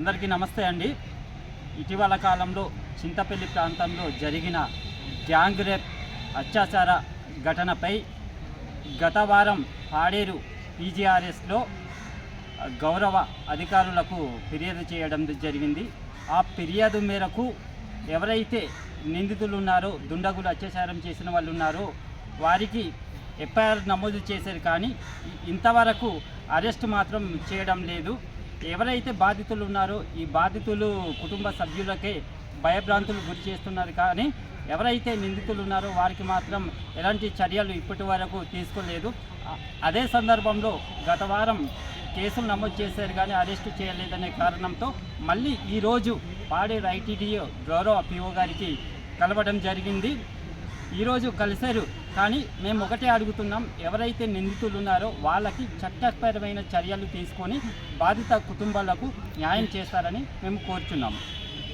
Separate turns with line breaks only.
అందరికీ నమస్తే అండి. ఇటీవల కాలంలో చింతపల్లి ప్రాంతంలో జరిగిన గ్యాంగ్ రేప్ అత్యాచార ఘటనపై గత వారం పాడేరు పీజీఆర్ఎస్లో గౌరవ అధికారులకు ఫిర్యాదు చేయడం జరిగింది. ఆ ఫిర్యాదు మేరకు ఎవరైతే నిందితులు ఉన్నారో దుండగులు అత్యాచారం చేసిన వాళ్ళు ఉన్నారో వారికి ఎఫ్ఐఆర్ నమోదు చేశారు కానీ ఇంతవరకు అరెస్ట్ మాత్రం చేయడం లేదు. ఎవరైతే బాధితులు ఉన్నారో ఈ బాధితులు కుటుంబ సభ్యులకే భయభ్రాంతులు గురి చేస్తున్నారు కానీ ఎవరైతే నిందితులు ఉన్నారో వారికి మాత్రం ఎలాంటి చర్యలు ఇప్పటి వరకు తీసుకోలేదు. అదే సందర్భంలో గత వారం కేసులు నమోదు చేశారు కానీ అరెస్ట్ చేయలేదనే కారణంతో మళ్ళీ ఈరోజు పాడేరు ఐటీడీఓ గౌరవ పిఓ గారికి కలవడం జరిగింది. ఈరోజు కలిశారు. కానీ మేము ఒకటే అడుగుతున్నాం ఎవరైతే నిందితులు ఉన్నారో వాళ్ళకి చట్టపరమైన చర్యలు తీసుకొని బాధిత కుటుంబాలకు న్యాయం చేస్తారని మేము కోరుచున్నాము.